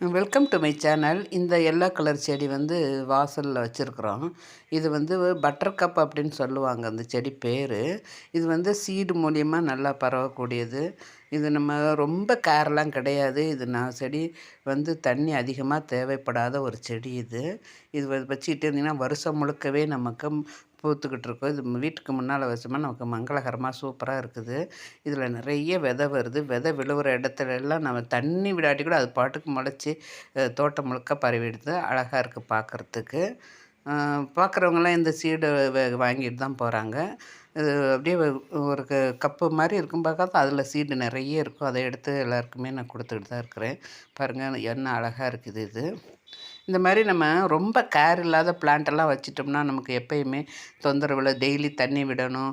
Welcome to my channel இந்த yellow colour செடி வந்து வாசலில் வச்சுருக்குறோம். இது வந்து பட்டர் கப் அப்படின்னு சொல்லுவாங்க. அந்த செடி பேர். இது வந்து சீடு மூலியமாக நல்லா பரவக்கூடியது. இது நம்ம ரொம்ப கேர்லாம் கிடையாது. இது நான் செடி வந்து தண்ணி அதிகமாக தேவைப்படாத ஒரு செடி இது. இது வச்சுக்கிட்டு இருந்தீங்கன்னா வருஷம் முழுக்கவே நமக்கு பூத்துக்கிட்டு இருக்கும் இது வீட்டுக்கு முன்னால் வச்சோம்னா நமக்கு மங்களகரமாக சூப்பராக இருக்குது. இதில் நிறைய விதை வருது. விதை விழுவுற இடத்துல எல்லாம் நம்ம தண்ணி விடாட்டி கூட அது பாட்டுக்கு முளைச்சி தோட்டம் முழுக்க பரவிடுது. அழகாக இருக்குது பார்க்குறதுக்கு பார்க்குறவங்களாம் இந்த சீடை வாங்கிட்டு தான் போகிறாங்க இது அப்படியே ஒரு க கப்பு மாதிரி இருக்கும் பார்க்காத அதில் சீடு நிறைய இருக்கும். அதை எடுத்து எல்லாருக்குமே நான் கொடுத்துக்கிட்டு தான் இருக்கிறேன். பாருங்கள் என்ன அழகாக இருக்குது இது. இந்த மாதிரி நம்ம ரொம்ப கேர் இல்லாத பிளான்ட்டெல்லாம் வச்சிட்டோம்னா நமக்கு எப்பயுமே தொந்தரவு இல்லை டெய்லி தண்ணி விடணும்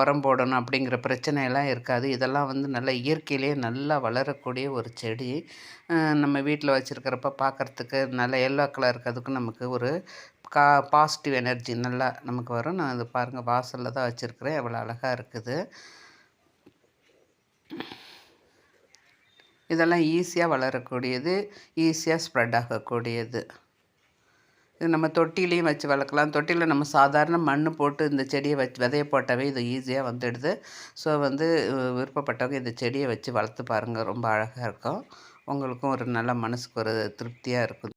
உரம் போடணும் அப்படிங்கிற பிரச்சனையெல்லாம் இருக்காது. இதெல்லாம் வந்து நல்லா இயற்கையிலேயே நல்லா வளரக்கூடிய ஒரு செடி. நம்ம வீட்டில் வச்சுருக்கிறப்ப பார்க்குறதுக்கு நல்ல எல்லோ கலர் இருக்கிறதுக்கு நமக்கு ஒரு கா பாசிட்டிவ் எனர்ஜி நல்லா நமக்கு வரும். நான் அது பாருங்கள் வாசலில் தான் வச்சுருக்கிறேன். எவ்வளோ அழகாக இருக்குது. இதெல்லாம் ஈஸியாக வளரக்கூடியது ஈஸியாக ஸ்ப்ரெட் ஆகக்கூடியது. இது நம்ம தொட்டிலையும் வச்சு வளர்க்கலாம். தொட்டியில் நம்ம சாதாரண மண் போட்டு இந்த செடியை வச்சு விதைய போட்டாவே இது ஈஸியாக வந்துடுது. ஸோ வந்து விருப்பப்பட்டவங்க இந்த செடியை வச்சு வளர்த்து பாருங்கள் ரொம்ப அழகாக இருக்கும். உங்களுக்கும் ஒரு நல்ல மனசுக்கு ஒரு திருப்தியாக இருக்கும்.